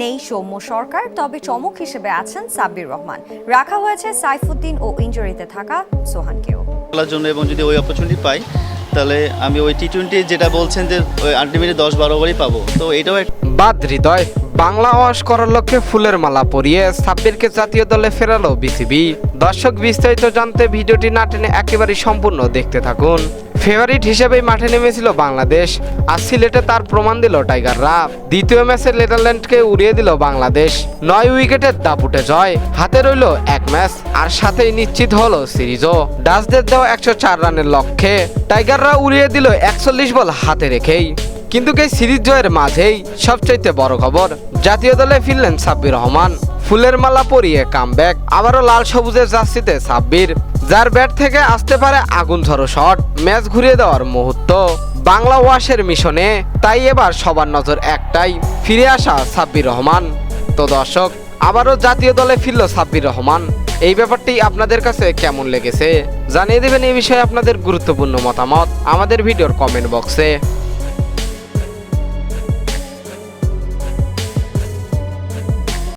নেই সৌম্য সরকার তবে চমক হিসেবে আছেন সাব্বির রহমান। রাখা হয়েছে সাইফুদ্দিন ও ইঞ্জুরিতে থাকা সোহানকেও। খেলার জন্য এবং যদি ওই অপরচুনিটি পাই তাহলে আমি ওই টি টোয়েন্টি যেটা বলছেন যে ওই আলটিমেটলি দশ বারো ওভারই পাবো। তো এটাও এক বাদ হৃদয় বাংলা ওয়াশ করার লক্ষ্যে ফুলের মালা পরিয়ে সাব্বিরকে জাতীয় দলে ফেরালো বিসিবি। দর্শক বিস্তারিত জানতে ভিডিওটি না টেনে একেবারেই সম্পূর্ণ দেখতে থাকুন। ফেভারিট হিসেবেই মাঠে নেমেছিল বাংলাদেশ, আর সিলেটে তার প্রমাণ দিল টাইগাররা। দ্বিতীয় ম্যাচে নেদারল্যান্ডকে উড়িয়ে দিল বাংলাদেশ। নয় উইকেটের দাপুটে জয়, হাতে রইল এক ম্যাচ, আর সাথেই নিশ্চিত হলো সিরিজও। ডাচদের দেওয়া একশো চার রানের লক্ষ্যে টাইগাররা উড়িয়ে দিল একচল্লিশ বল হাতে রেখেই। কিন্তু এই সিরিজ জয়ের মাঝেই সবচাইতে বড় খবর, জাতীয় দলে ফিরলেন সাব্বির রহমান। ফুলের মালা পরিয়ে কামব্যাক আবারও লাল সবুজের জার্সিতে সাব্বির, যার ব্যাট থেকে আসতে পারে আগুন ঝরো শট, ম্যাচ ঘুরিয়ে দেওয়ার মুহূর্ত। বাংলা ওয়াশের মিশনে তাই এবার সবার নজর একটাই, ফিরে আসা সাব্বির রহমান। তো দর্শক, আবারও জাতীয় দলে ফিরল সাব্বির রহমান। এই ব্যাপারটি আপনাদের কাছে কেমন লেগেছে? জানিয়ে দেবেন এই বিষয়ে আপনাদের গুরুত্বপূর্ণ মতামত আমাদের ভিডিওর কমেন্ট বক্সে